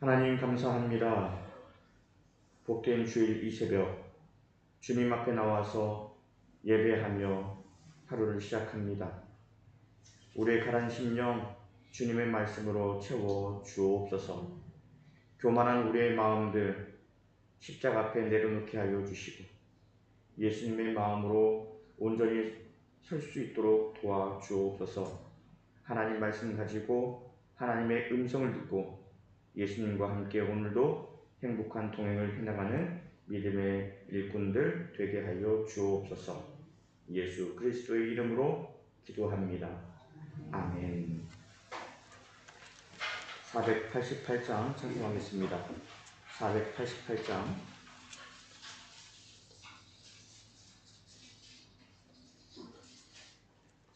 하나님 감사합니다. 복된 주일 이 새벽 주님 앞에 나와서 예배하며 하루를 시작합니다. 우리의 가란 심령 주님의 말씀으로 채워 주옵소서. 교만한 우리의 마음들 십자가 앞에 내려놓게 하여 주시고 예수님의 마음으로 온전히 설 수 있도록 도와 주옵소서. 하나님 말씀 가지고 하나님의 음성을 듣고 예수님과 함께 오늘도 행복한 동행을 해나가는 믿음의 일꾼들 되게 하여 주옵소서. 예수 그리스도의 이름으로 기도합니다. 아멘. 488장 찬송하겠습니다. 488장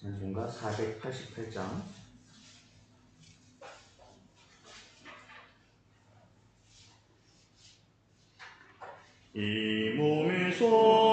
찬송가 488장 이소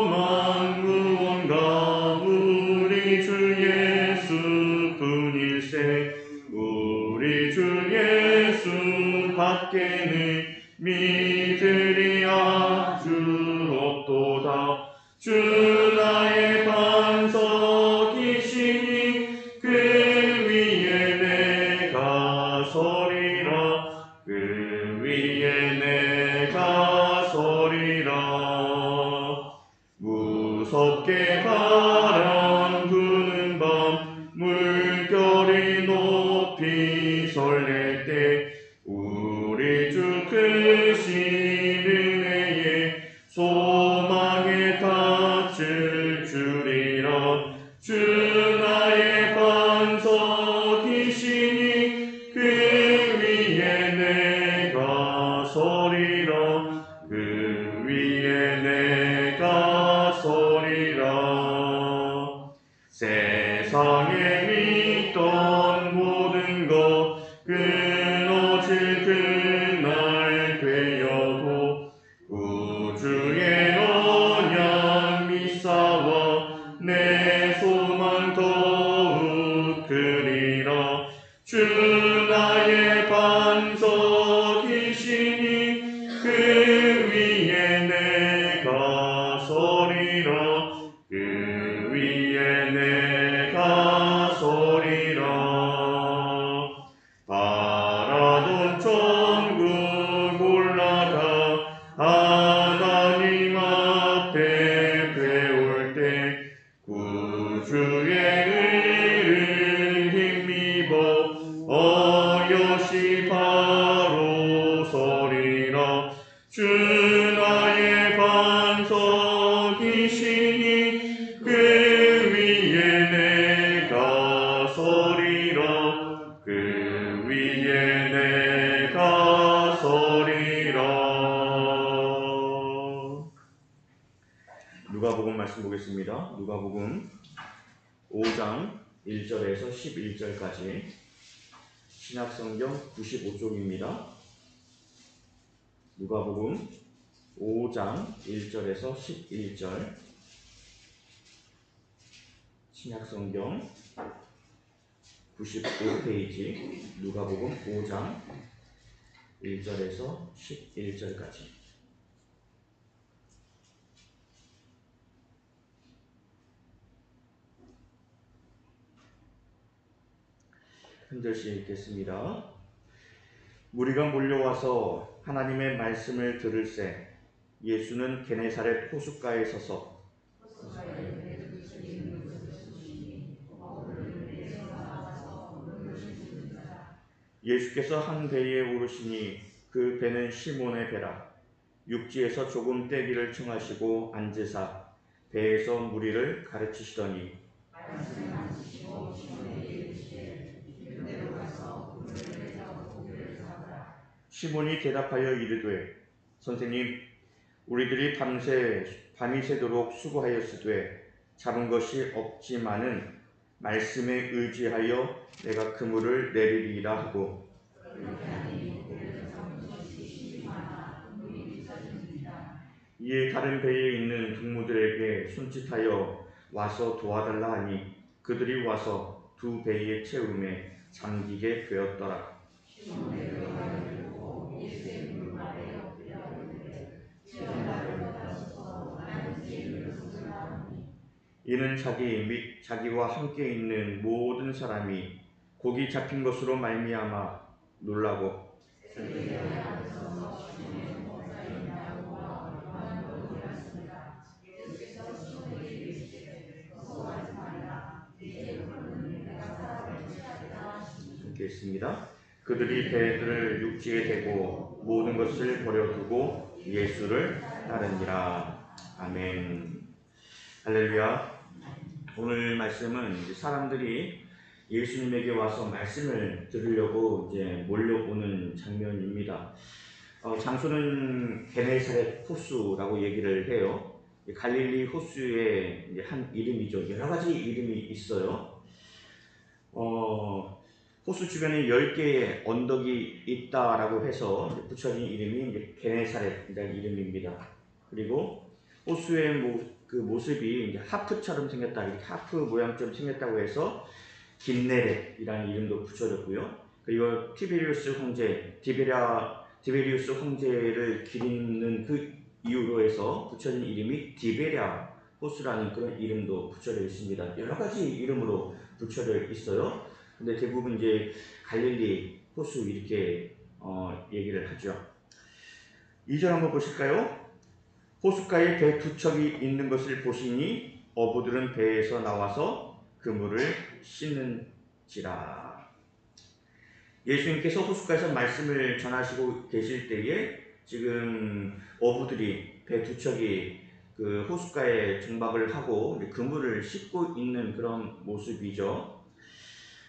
5장 1절에서 11절까지. 신약성경 95쪽입니다. 누가복음 5장 1절에서 11절. 신약성경 95페이지 누가복음 5장 1절에서 11절까지 한 절씩 읽겠습니다. 무리가 몰려와서 하나님의 말씀을 들을새 예수는 게네사렛 호숫가에 서서 예수께서 한 배에 오르시니 그 배는 시몬의 배라 육지에서 조금 떼기를 청하시고 앉으사 배에서 무리를 가르치시더니 시몬이 대답하여 이르되 선생님 우리들이 밤새 밤이 새도록 수고하였으되 잡은 것이 없지만은 말씀에 의지하여 내가 그물을 내리리라 하고 이에 다른 배에 있는 동무들에게 손짓하여 와서 도와달라 하니 그들이 와서 두 배의 채움에 잠기게 되었더라. 이는 자기 및 자기와 함께 있는 모든 사람이 고기 잡힌 것으로 말미암아 놀라고 읽겠습니다. 그들이 배들을 육지에 대고 모든 것을 버려두고 예수를 따르니라. 아멘. 할렐루야. 오늘 말씀은 이제 사람들이 예수님에게 와서 말씀을 들으려고 이제 몰려오는 장면입니다. 어, 장소는 게네사렛 호수라고 얘기를 해요. 갈릴리 호수의 한 이름이죠. 여러 가지 이름이 있어요. 어, 호수 주변에 10개의 언덕이 있다라고 해서 붙여진 이름이 게네사렛이라는 이름입니다. 그리고 호수의 모, 그 모습이 이제 하프처럼 생겼다, 이렇게 하프 모양처럼 생겼다고 해서 긴네렛이라는 이름도 붙여졌고요. 그리고 티베리우스 황제, 디베라, 디베리우스 황제를 기리는 그 이유로 해서 붙여진 이름이 디베랴 호수라는 그런 이름도 붙여져 있습니다. 여러 가지 이름으로 붙여져 있어요. 근데 대부분 이제 갈릴리 호수 이렇게 어, 얘기를 하죠. 2절 한번 보실까요? 호숫가에 배 두 척이 있는 것을 보시니 어부들은 배에서 나와서 그물을 씻는지라. 예수님께서 호숫가에서 말씀을 전하시고 계실 때에 지금 어부들이 배 두 척이 그 호숫가에 정박을 하고 그물을 씻고 있는 그런 모습이죠.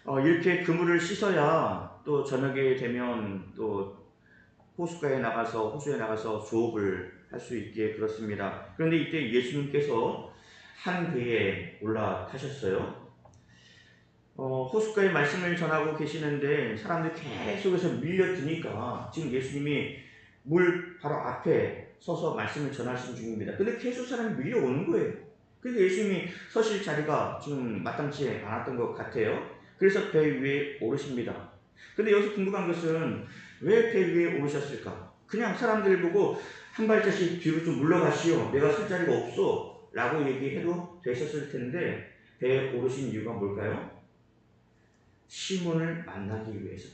어, 이렇게 그물을 씻어야 또 저녁에 되면 또 호숫가에 나가서 호수에 나가서 수업을 할 수 있게 그렇습니다. 그런데 이때 예수님께서 한 배에 올라타셨어요. 어, 호숫가에 말씀을 전하고 계시는데 사람들이 계속해서 밀려드니까 지금 예수님이 물 바로 앞에 서서 말씀을 전하시는 중입니다. 근데 계속 사람이 밀려오는 거예요. 그래서 예수님이 서실 자리가 지금 마땅치 않았던 것 같아요. 그래서 배 위에 오르십니다. 근데 여기서 궁금한 것은 왜 배 위에 오르셨을까? 그냥 사람들 보고 한 발자씩 뒤로 좀 물러가시오. 내가 쓸 자리가 없어. 라고 얘기해도 되셨을 텐데 배에 오르신 이유가 뭘까요? 시몬을 만나기 위해서.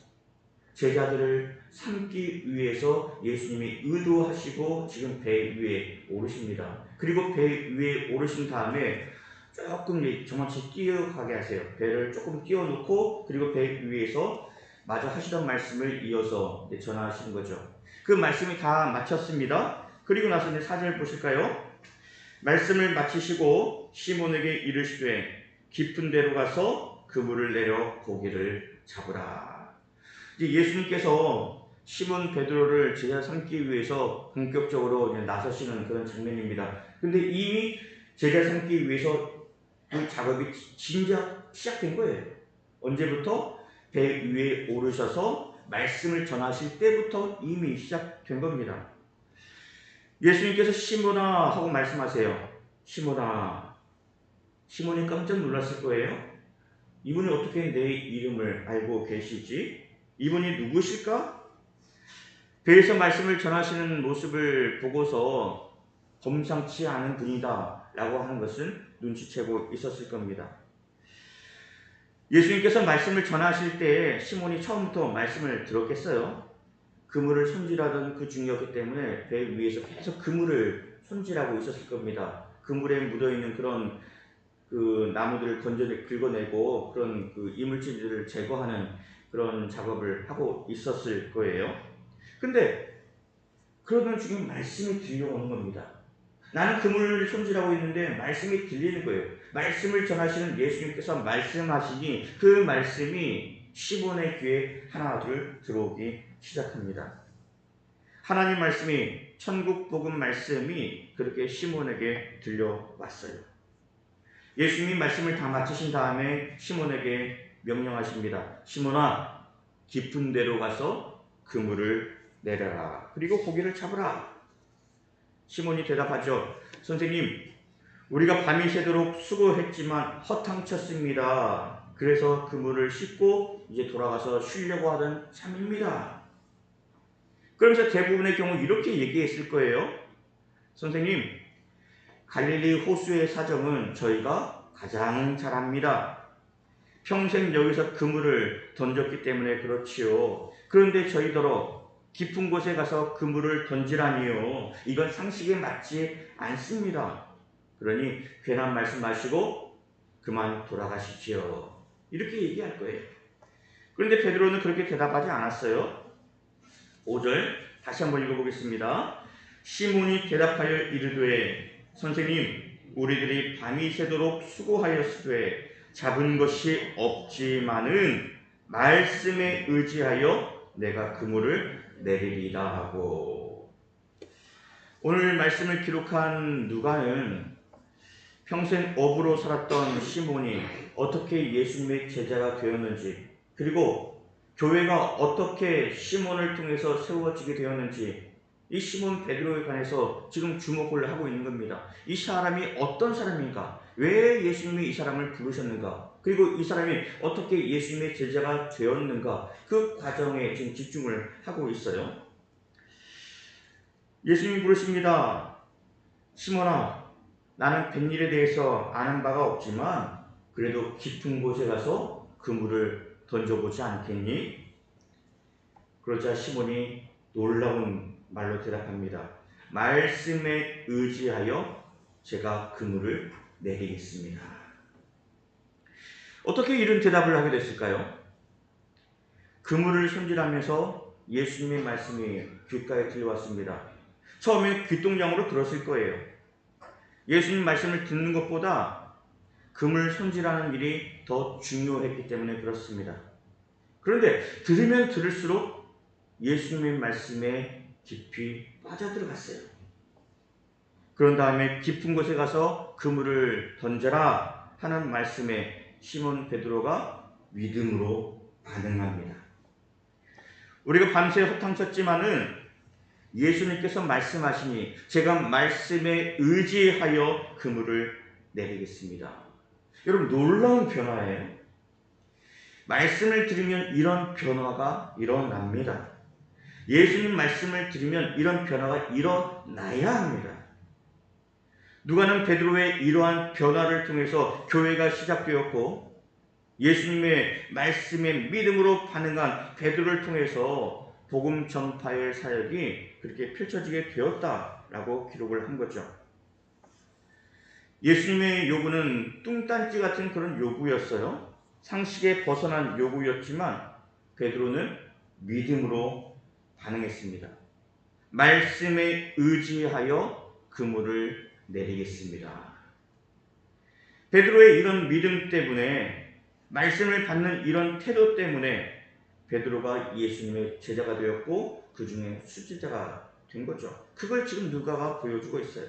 제자들을 삼기 위해서 예수님이 의도하시고 지금 배 위에 오르십니다. 그리고 배 위에 오르신 다음에 조금 정확히 뛰어가게 하세요. 배를 조금 띄워놓고 그리고 배 위에서 마저 하시던 말씀을 이어서 전하시는 거죠. 그 말씀이 다 마쳤습니다. 그리고 나서 이제 사절 보실까요? 말씀을 마치시고 시몬에게 이르시되 깊은 데로 가서 그물을 내려 고기를 잡으라. 이제 예수님께서 시몬 베드로를 제자 삼기 위해서 본격적으로 나서시는 그런 장면입니다. 근데 이미 제자 삼기 위해서 그 작업이 진작 시작된 거예요. 언제부터 배 위에 오르셔서 말씀을 전하실 때부터 이미 시작된 겁니다. 예수님께서 시몬아 하고 말씀하세요. 시몬아. 시몬이 깜짝 놀랐을 거예요. 이분이 어떻게 내 이름을 알고 계시지? 이분이 누구실까? 배에서 말씀을 전하시는 모습을 보고서 범상치 않은 분이다 라고 하는 것은 눈치채고 있었을 겁니다. 예수님께서 말씀을 전하실 때 시몬이 처음부터 말씀을 들었겠어요? 그물을 손질하던 그 중이었기 때문에 배 위에서 계속 그물을 손질하고 있었을 겁니다. 그물에 묻어 있는 그런 그 나무들을 건져 긁어내고 그런 그 이물질들을 제거하는 그런 작업을 하고 있었을 거예요. 근데 그러던 중에 말씀이 들려오는 겁니다. 나는 그물을 손질하고 있는데 말씀이 들리는 거예요. 말씀을 전하시는 예수님께서 말씀하시니 그 말씀이 시몬의 귀에 하나 둘 들어오기 시작합니다. 하나님 말씀이 천국 복음 말씀이 그렇게 시몬에게 들려왔어요. 예수님이 말씀을 다 마치신 다음에 시몬에게 명령하십니다. 시몬아 깊은 데로 가서 그물을 내려라. 그리고 고기를 잡으라. 시몬이 대답하죠. 선생님, 우리가 밤이 새도록 수고했지만 허탕쳤습니다. 그래서 그물을 씻고 이제 돌아가서 쉬려고 하던 참입니다. 그러면서 대부분의 경우 이렇게 얘기했을 거예요. 선생님, 갈릴리 호수의 사정은 저희가 가장 잘 압니다. 평생 여기서 그물을 던졌기 때문에 그렇지요. 그런데 저희더러 깊은 곳에 가서 그물을 던지라니요. 이건 상식에 맞지 않습니다. 그러니 괜한 말씀 마시고 그만 돌아가시지요. 이렇게 얘기할 거예요. 그런데 베드로는 그렇게 대답하지 않았어요. 5절 다시 한번 읽어보겠습니다. 시몬이 대답하여 이르되 선생님 우리들이 밤이 새도록 수고하였으되 잡은 것이 없지만은 말씀에 의지하여 내가 그물을 내리리라 하고 오늘 말씀을 기록한 누가는 평생 업으로 살았던 시몬이 어떻게 예수님의 제자가 되었는지 그리고 교회가 어떻게 시몬을 통해서 세워지게 되었는지 이 시몬 베드로에 관해서 지금 주목을 하고 있는 겁니다. 이 사람이 어떤 사람인가? 왜 예수님이 이 사람을 부르셨는가? 그리고 이 사람이 어떻게 예수님의 제자가 되었는가? 그 과정에 지금 집중을 하고 있어요. 예수님이 부르십니다. 시몬아, 나는 뱃일에 대해서 아는 바가 없지만 그래도 깊은 곳에 가서 그물을 던져보지 않겠니? 그러자 시몬이 놀라운 말로 대답합니다. 말씀에 의지하여 제가 그물을 내리겠습니다. 어떻게 이런 대답을 하게 됐을까요? 그물을 손질하면서 예수님의 말씀이 귓가에 들려왔습니다. 처음에 귀동냥으로 들었을 거예요. 예수님 말씀을 듣는 것보다 금을 손질하는 일이 더 중요했기 때문에 그렇습니다. 그런데 들으면 들을수록 예수님의 말씀에 깊이 빠져들어갔어요. 그런 다음에 깊은 곳에 가서 그물을 던져라 하는 말씀에 시몬 베드로가 믿음으로 반응합니다. 우리가 밤새 허탕쳤지만은 예수님께서 말씀하시니 제가 말씀에 의지하여 그물을 내리겠습니다. 여러분 놀라운 변화예요. 말씀을 들으면 이런 변화가 일어납니다. 예수님 말씀을 들으면 이런 변화가 일어나야 합니다. 누가는 베드로의 이러한 변화를 통해서 교회가 시작되었고 예수님의 말씀에 믿음으로 반응한 베드로를 통해서 복음 전파의 사역이 그렇게 펼쳐지게 되었다라고 기록을 한 거죠. 예수님의 요구는 뚱딴지 같은 그런 요구였어요. 상식에 벗어난 요구였지만 베드로는 믿음으로 반응했습니다. 말씀에 의지하여 그물을 내리겠습니다. 베드로의 이런 믿음 때문에 말씀을 받는 이런 태도 때문에 베드로가 예수님의 제자가 되었고 그 중에 수제자가 된 거죠. 그걸 지금 누가가 보여주고 있어요.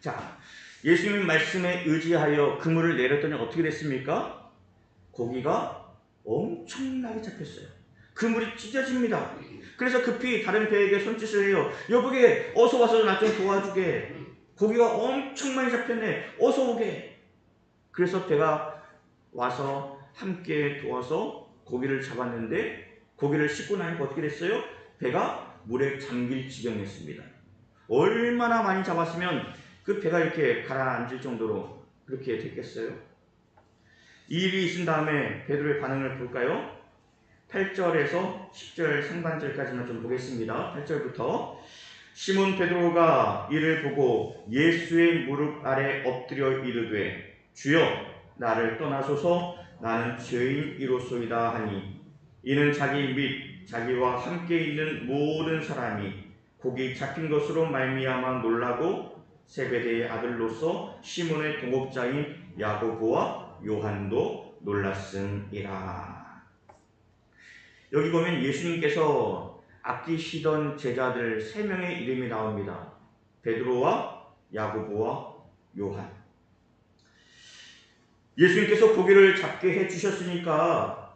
자, 예수님 말씀에 의지하여 그물을 내렸더니 어떻게 됐습니까? 고기가 엄청나게 잡혔어요. 그물이 찢어집니다. 그래서 급히 다른 배에게 손짓을 해요. 여보게 어서 와서 나 좀 도와주게. 고기가 엄청 많이 잡혔네. 어서 오게. 그래서 배가 와서 함께 도와서 고기를 잡았는데 고기를 씻고 나니까 어떻게 됐어요? 배가 물에 잠길 지경이었습니다. 얼마나 많이 잡았으면 그 배가 이렇게 가라앉을 정도로 그렇게 됐겠어요? 이 일이 있은 다음에 베드로의 반응을 볼까요? 8절에서 10절 상반절까지만 좀 보겠습니다. 8절부터 시몬 베드로가 이를 보고 예수의 무릎 아래 엎드려 이르되 주여 나를 떠나소서 나는 죄인이로소이다 하니 이는 자기 및 자기와 함께 있는 모든 사람이 고기 잡힌 것으로 말미암아 놀라고 세베대의 아들로서 시몬의 동업자인 야고보와 요한도 놀랐음이라. 여기 보면 예수님께서 아끼시던 제자들 세 명의 이름이 나옵니다. 베드로와 야고보와 요한. 예수님께서 고기를 잡게 해 주셨으니까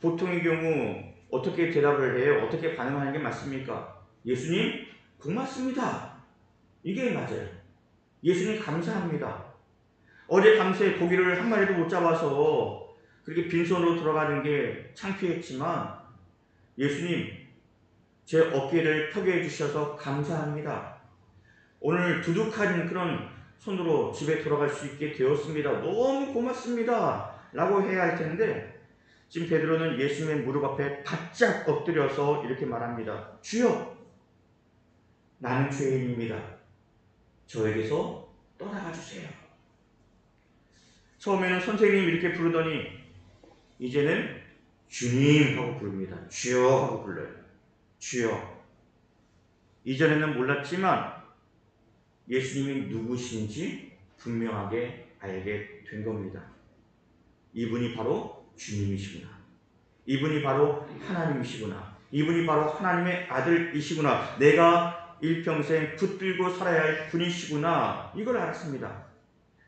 보통의 경우 어떻게 대답을 해요? 어떻게 반응하는 게 맞습니까? 예수님 고맙습니다. 이게 맞아요. 예수님 감사합니다. 어제 밤새 고기를 한 마리도 못 잡아서 그렇게 빈손으로 돌아가는 게 창피했지만 예수님 제 어깨를 펴게 해주셔서 감사합니다. 오늘 두둑한 그런 손으로 집에 돌아갈 수 있게 되었습니다. 너무 고맙습니다. 라고 해야 할 텐데 지금 베드로는 예수님의 무릎 앞에 바짝 엎드려서 이렇게 말합니다. 주여 나는 죄인입니다. 저에게서 떠나가 주세요. 처음에는 선생님 이렇게 부르더니 이제는 주님 하고 부릅니다. 주여 하고 불러요. 주여. 이전에는 몰랐지만 예수님이 누구신지 분명하게 알게 된 겁니다. 이분이 바로 주님이시구나. 이분이 바로 하나님이시구나. 이분이 바로 하나님의 아들이시구나. 내가 일평생 붙들고 살아야 할 분이시구나. 이걸 알았습니다.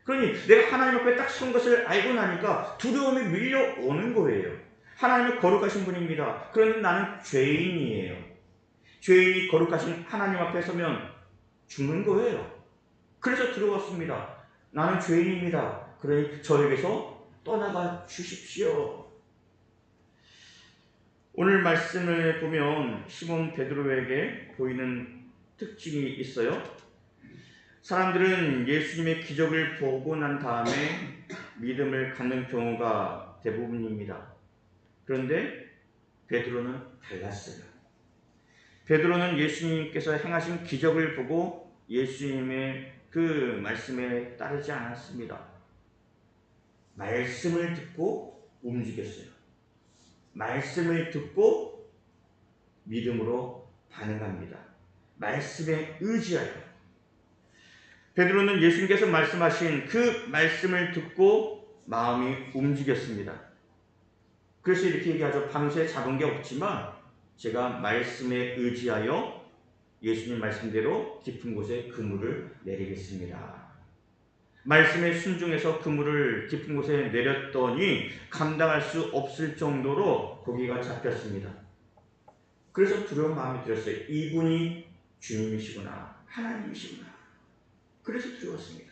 그러니 내가 하나님 앞에 딱 선 것을 알고 나니까 두려움이 밀려오는 거예요. 하나님은 거룩하신 분입니다. 그런데 나는 죄인이에요. 죄인이 거룩하신 하나님 앞에 서면 죽는 거예요. 그래서 들어왔습니다. 나는 죄인입니다. 그러니 저에게서 떠나가 주십시오. 오늘 말씀을 보면 시몬 베드로에게 보이는 특징이 있어요. 사람들은 예수님의 기적을 보고 난 다음에 믿음을 갖는 경우가 대부분입니다. 그런데 베드로는 달랐어요. 베드로는 예수님께서 행하신 기적을 보고 예수님의 그 말씀에 따르지 않았습니다. 말씀을 듣고 움직였어요. 말씀을 듣고 믿음으로 반응합니다. 말씀에 의지하여. 베드로는 예수님께서 말씀하신 그 말씀을 듣고 마음이 움직였습니다. 그래서 이렇게 얘기하죠. 밤새 잡은 게 없지만 제가 말씀에 의지하여 예수님 말씀대로 깊은 곳에 그물을 내리겠습니다. 말씀에 순종해서 그물을 깊은 곳에 내렸더니 감당할 수 없을 정도로 고기가 잡혔습니다. 그래서 두려운 마음이 들었어요. 이분이 주님이시구나. 하나님이시구나. 그래서 두려웠습니다.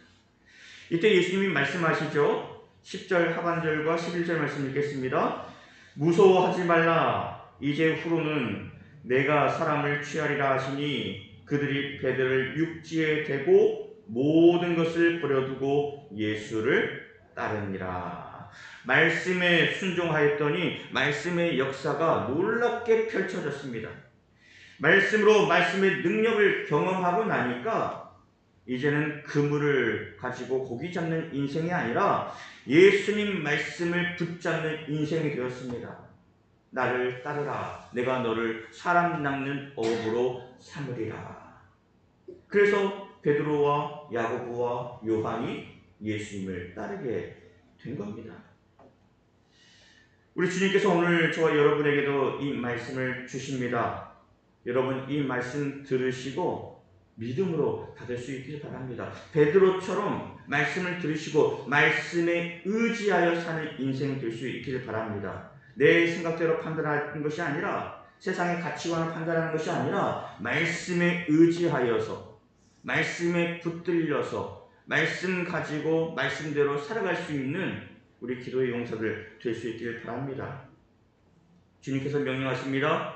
이때 예수님이 말씀하시죠. 10절 하반절과 11절 말씀 읽겠습니다. 무서워하지 말라. 이제 후로는 내가 사람을 취하리라 하시니 그들이 배들을 육지에 대고 모든 것을 버려두고 예수를 따르니라. 말씀에 순종하였더니 말씀의 역사가 놀랍게 펼쳐졌습니다. 말씀으로 말씀의 능력을 경험하고 나니까 이제는 그물을 가지고 고기 잡는 인생이 아니라 예수님 말씀을 붙잡는 인생이 되었습니다. 나를 따르라. 내가 너를 사람 낚는 어업으로 삼으리라. 그래서 베드로와 야고보와 요한이 예수님을 따르게 된 겁니다. 우리 주님께서 오늘 저와 여러분에게도 이 말씀을 주십니다. 여러분 이 말씀 들으시고 믿음으로 받을 수 있기를 바랍니다. 베드로처럼 말씀을 들으시고 말씀에 의지하여 사는 인생이 될수 있기를 바랍니다. 내 생각대로 판단하는 것이 아니라 세상의 가치관을 판단하는 것이 아니라 말씀에 의지하여서 말씀에 붙들려서 말씀 가지고 말씀대로 살아갈 수 있는 우리 기도의 용사들 될 수 있기를 바랍니다. 주님께서 명령하십니다.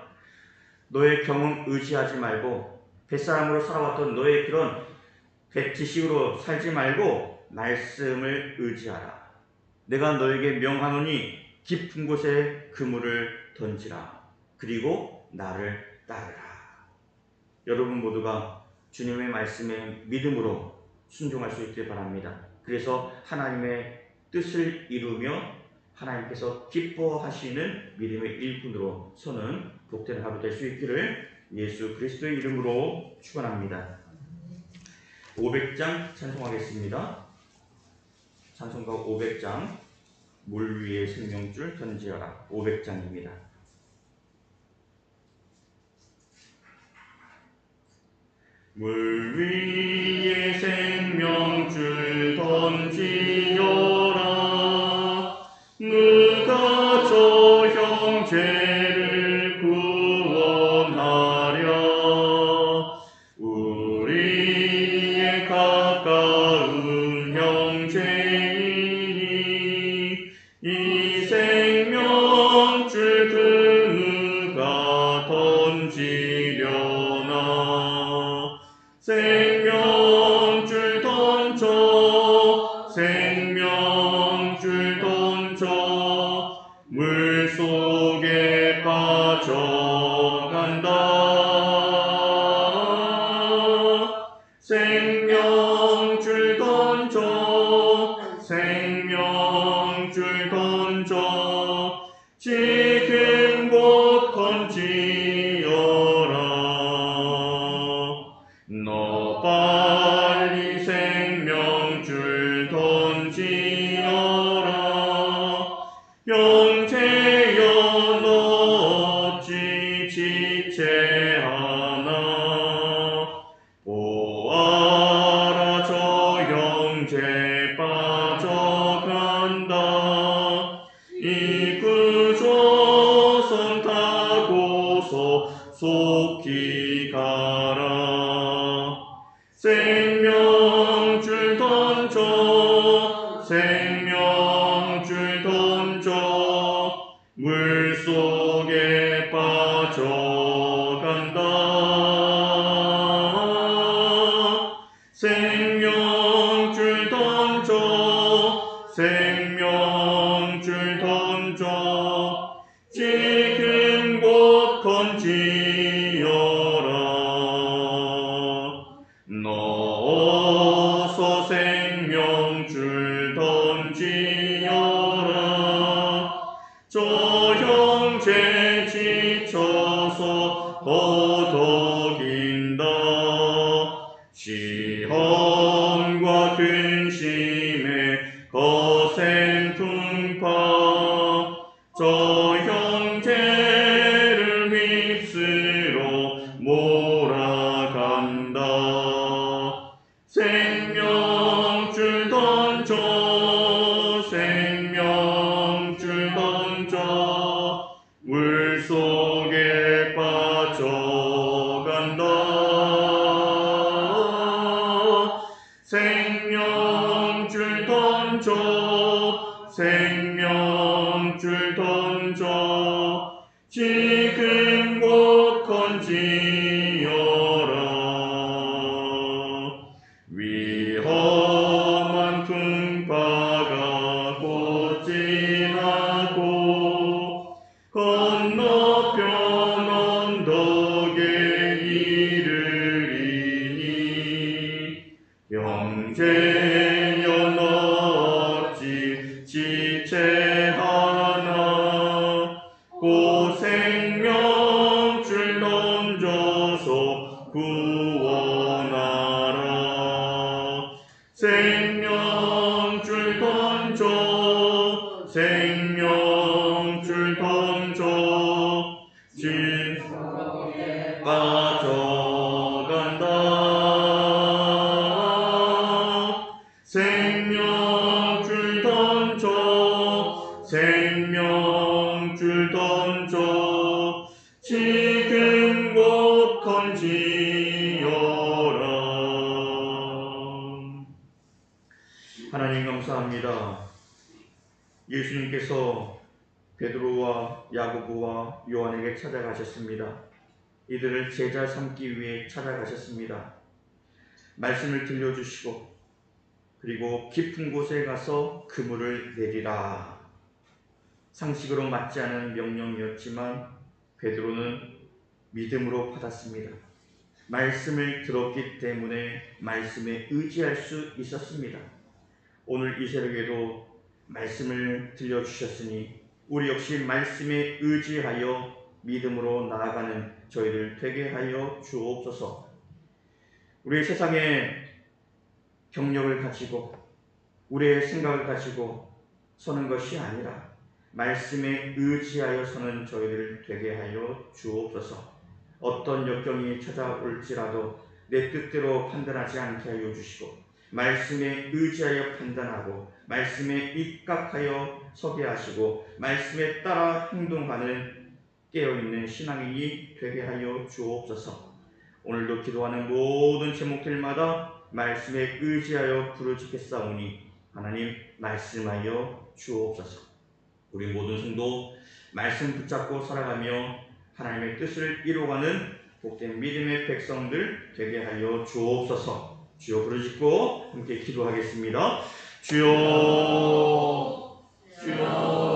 너의 경험 의지하지 말고 뱃사람으로 살아왔던 너의 그런 지식으로 살지 말고 말씀을 의지하라. 내가 너에게 명하노니 깊은 곳에 그물을 던지라. 그리고 나를 따르라. 여러분 모두가 주님의 말씀에 믿음으로 순종할 수 있길 바랍니다. 그래서 하나님의 뜻을 이루며 하나님께서 기뻐하시는 믿음의 일꾼으로 서는 복된 하루 될 수 있기를 예수 그리스도의 이름으로 축원합니다. 500장 찬송하겠습니다. 찬송가 500장 물 위에 생명줄 던지어라 500장입니다. 물 위에 생명줄 던지 형제 시험 지나 감사합니다 예수님께서 베드로와 야고보와 요한에게 찾아가셨습니다. 이들을 제자 삼기 위해 찾아가셨습니다. 말씀을 들려주시고 그리고 깊은 곳에 가서 그물을 내리라. 상식으로 맞지 않은 명령이었지만 베드로는 믿음으로 받았습니다. 말씀을 들었기 때문에 말씀에 의지할 수 있었습니다. 오늘 이 새벽에도 말씀을 들려주셨으니 우리 역시 말씀에 의지하여 믿음으로 나아가는 저희들 되게 하여 주옵소서. 우리 세상에 경력을 가지고 우리의 생각을 가지고 서는 것이 아니라 말씀에 의지하여 서는 저희들 되게 하여 주옵소서. 어떤 역경이 찾아올지라도 내 뜻대로 판단하지 않게 하여 주시고 말씀에 의지하여 판단하고 말씀에 입각하여 서게 하시고 말씀에 따라 행동하는 깨어있는 신앙인이 되게 하여 주옵소서. 오늘도 기도하는 모든 제목들마다 말씀에 의지하여 부르짖겠사오니 하나님 말씀하여 주옵소서. 우리 모든 성도 말씀 붙잡고 살아가며 하나님의 뜻을 이루어가는 복된 믿음의 백성들 되게 하여 주옵소서. 주여 부르짖고 함께 기도하겠습니다. 주여 주여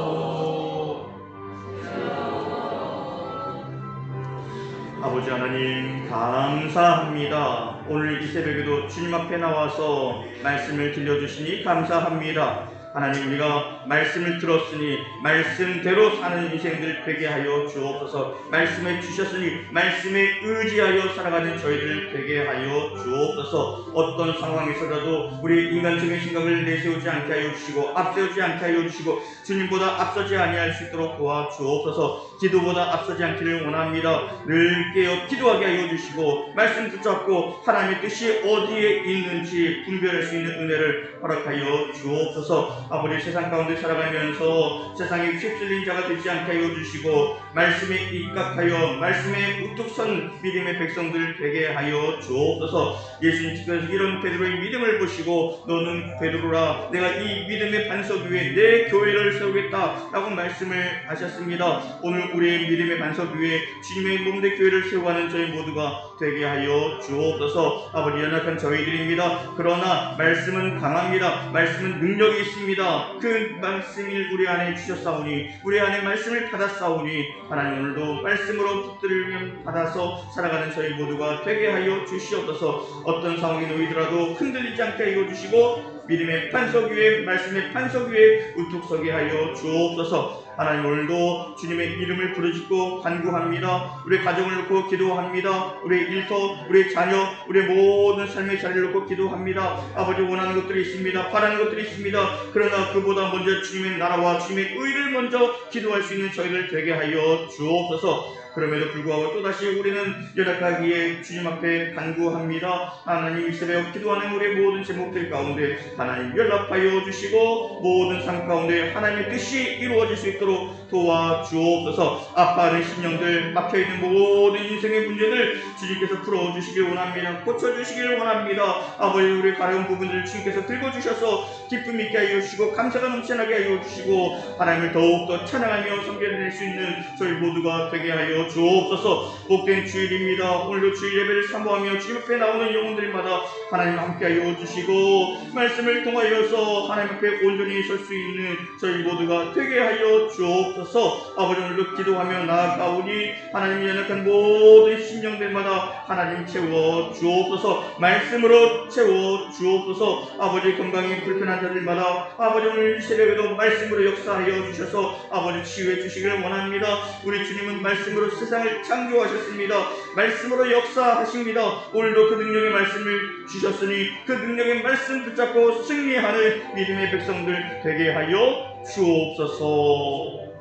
아버지 하나님 감사합니다. 오늘 이 새벽에도 주님 앞에 나와서 말씀을 들려주시니 감사합니다. 하나님 우리가 말씀을 들었으니 말씀대로 사는 인생들 되게 하여 주옵소서. 말씀해 주셨으니 말씀에 의지하여 살아가는 저희들 되게 하여 주옵소서. 어떤 상황에서라도 우리 인간적인 생각을 내세우지 않게 하여 주시고 앞세우지 않게 하여 주시고 주님보다 앞서지 아니할 수 있도록 도와 주옵소서 기도보다 앞서지 않기를 원합니다. 늘 깨어 기도하게 하여 주시고 말씀 붙잡고 하나님의 뜻이 어디에 있는지 분별할 수 있는 은혜를 허락하여 주옵소서. 아버지 세상 가운데 살아가면서 세상에 휩쓸린 자가 되지 않게 하여 주시고 말씀에 입각하여 말씀에 우뚝 선 믿음의 백성들 되게 하여 주옵소서. 예수님께서 이런 베드로의 믿음을 보시고 너는 베드로라 내가 이 믿음의 반석 위에 내 교회를 세우겠다 라고 말씀을 하셨습니다. 오늘 우리의 믿음의 반석 위에 주님의 몸대 교회를 세워가는 저희 모두가 되게 하여 주옵소서. 아버지 연약한 저희들입니다. 그러나 말씀은 강합니다. 말씀은 능력이 있습니다. 그 말씀을 우리 안에 주셨사오니 우리 안에 말씀을 받았사오니 하나님 오늘도 말씀으로 붙들면 받아서 살아가는 저희 모두가 되게 하여 주시옵소서. 어떤 상황이 놓이더라도 흔들리지 않게 하여 주시고 믿음의 판석 위에 말씀의 판석 위에 우뚝 서게 하여 주옵소서 하나님 오늘도 주님의 이름을 부르짖고 간구합니다. 우리 가정을 놓고 기도합니다. 우리 일터 우리 자녀 우리 모든 삶의 자리를 놓고 기도합니다. 아버지 원하는 것들이 있습니다. 바라는 것들이 있습니다. 그러나 그보다 먼저 주님의 나라와 주님의 의를 먼저 기도할 수 있는 저희들 되게 하여 주옵소서. 그럼에도 불구하고 또다시 우리는 연약하기에 주님 앞에 간구합니다. 하나님 이 새벽 기도하는 우리 모든 제목들 가운데 하나님 연락하여 주시고 모든 삶 가운데 하나님의 뜻이 이루어질 수 있도록 도와주옵소서 아파하는 심령들 막혀있는 모든 인생의 문제를 주님께서 풀어주시길 원합니다. 고쳐주시길 원합니다. 아버지 우리 가려운 부분들을 주님께서 들고주셔서 기쁨 있게 하여 주시고 감사가 넘쳐나게 하여 주시고 하나님을 더욱더 찬양하며 섬겨낼 수 있는 저희 모두가 되게 하여 주옵소서 복된 주일입니다. 오늘도 주일 예배를 사모하며 주님 앞에 나오는 영혼들마다 하나님 함께 하여 주시고 말씀을 통하여서 하나님 앞에 온전히 설 수 있는 저희 모두가 되게 하여 주옵소서. 아버지 오늘도 기도하며 나아가오니 하나님 연약한 모든 심령들마다 하나님 채워 주옵소서. 말씀으로 채워 주옵소서. 아버지 건강이 불편한 자들마다 아버지 오늘 이 새벽에도 말씀으로 역사하여 주셔서 아버지 치유해 주시기를 원합니다. 우리 주님은 말씀으로 세상을 창조하셨습니다. 말씀으로 역사하십니다. 오늘도 그 능력의 말씀을 주셨으니 그 능력의 말씀 붙잡고 승리하는 믿음의 백성들 되게 하여 주옵소서